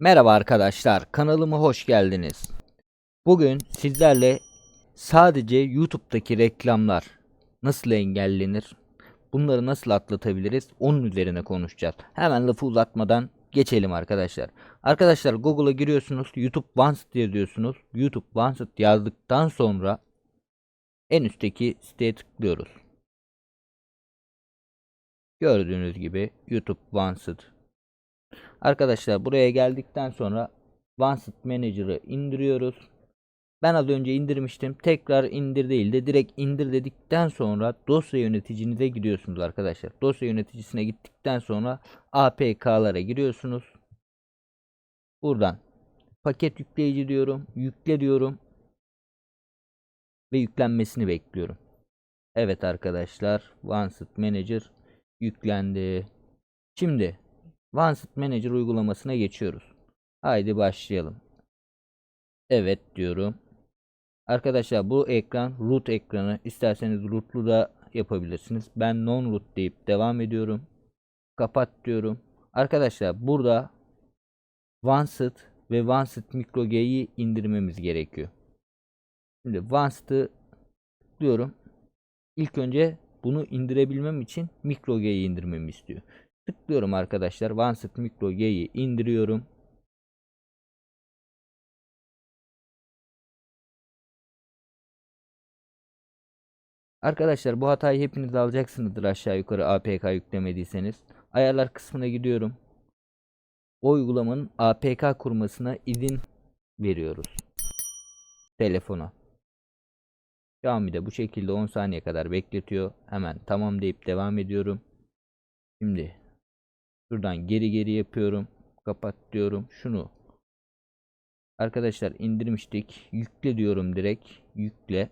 Merhaba arkadaşlar, kanalıma hoş geldiniz. Bugün sizlerle sadece YouTube'daki reklamlar nasıl engellenir, bunları nasıl atlatabiliriz, onun üzerine konuşacağız. Hemen lafı uzatmadan geçelim arkadaşlar. Arkadaşlar Google'a giriyorsunuz, YouTube Vanced yazıyorsunuz. YouTube Vanced yazdıktan sonra en üstteki siteye tıklıyoruz. Gördüğünüz gibi YouTube Vanced Arkadaşlar buraya geldikten sonra Vanced Manager'ı indiriyoruz. Ben az önce indirmiştim. Tekrar indir değil de direkt indir dedikten sonra dosya yöneticinize giriyorsunuz arkadaşlar. Dosya yöneticisine gittikten sonra APK'lara giriyorsunuz. Buradan paket yükleyici diyorum. Yükle diyorum. Ve yüklenmesini bekliyorum. Evet arkadaşlar. Vanced Manager yüklendi. Şimdi Vanced Manager uygulamasına geçiyoruz. Haydi başlayalım. Evet diyorum. Arkadaşlar bu ekran root ekranı. İsterseniz rootlu da yapabilirsiniz. Ben non root deyip devam ediyorum. Kapat diyorum. Arkadaşlar burada Vanced ve Vanced Micro G'yi indirmemiz gerekiyor. Şimdi Vanced'ı tıklıyorum. İlk önce bunu indirebilmem için Micro G'yi indirmemi istiyor. Tıklıyorum arkadaşlar. Vanced Micro G'yi indiriyorum. Arkadaşlar bu hatayı hepiniz alacaksınızdır aşağı yukarı APK yüklemediyseniz. Ayarlar kısmına gidiyorum. O uygulamanın APK kurmasına izin veriyoruz. Telefona. Xiaomi de bu şekilde 10 saniye kadar bekletiyor. Hemen tamam deyip devam ediyorum. Şimdi Şuradan geri geri yapıyorum. Kapat diyorum. Şunu Arkadaşlar indirmiştik. Yükle diyorum direkt. Yükle.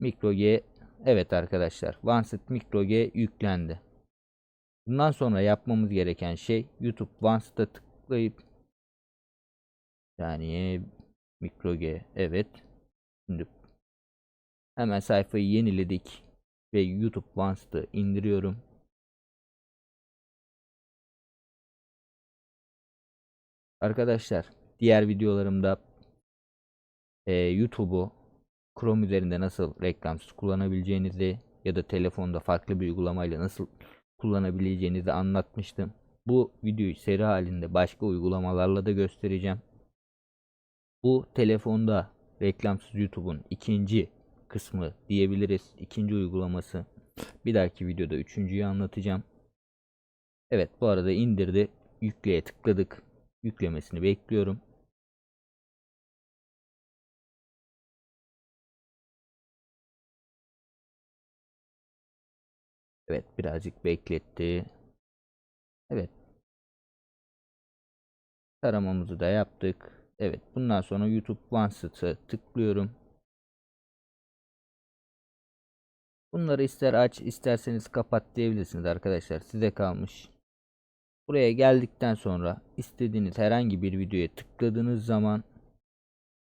Mikro G Evet arkadaşlar. Vanced Mikro G yüklendi. Bundan sonra yapmamız gereken şey YouTube Vanced'a tıklayıp yani Mikro G evet. Şimdi hemen sayfayı yeniledik ve YouTube Vanced'ı indiriyorum. Arkadaşlar diğer videolarımda e, YouTube'u Chrome üzerinde nasıl reklamsız kullanabileceğinizi ya da telefonda farklı bir uygulamayla nasıl kullanabileceğinizi anlatmıştım. Bu videoyu seri halinde başka uygulamalarla da göstereceğim. Bu telefonda reklamsız YouTube'un ikinci kısmı diyebiliriz. İkinci uygulaması. Bir dahaki videoda üçüncüyü anlatacağım. Evet bu arada indirdi. Yükleye tıkladık. Yüklemesini bekliyorum. Evet birazcık bekletti. Evet. Taramamızı da yaptık. Evet bundan sonra YouTube Vanced'ı tıklıyorum. Bunları ister aç isterseniz kapat diyebilirsiniz arkadaşlar. Size kalmış. Buraya geldikten sonra istediğiniz herhangi bir videoya tıkladığınız zaman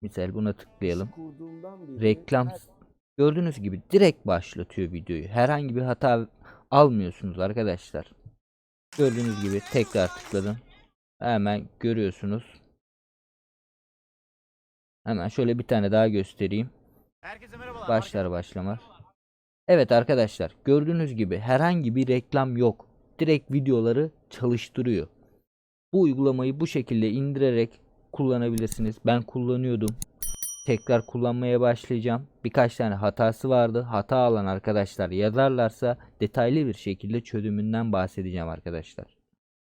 misal buna tıklayalım. Reklam gördüğünüz gibi direkt başlatıyor videoyu. Herhangi bir hata almıyorsunuz arkadaşlar. Gördüğünüz gibi tekrar tıkladım. Hemen görüyorsunuz. Hemen şöyle bir tane daha göstereyim. Herkese merhabalar. Başlar başlamaz. Evet arkadaşlar gördüğünüz gibi herhangi bir reklam yok. Direkt videoları çalıştırıyor. Bu uygulamayı bu şekilde indirerek kullanabilirsiniz. Ben kullanıyordum. Tekrar kullanmaya başlayacağım. Birkaç tane hatası vardı. Hata alan arkadaşlar yazarlarsa detaylı bir şekilde çözümünden bahsedeceğim arkadaşlar.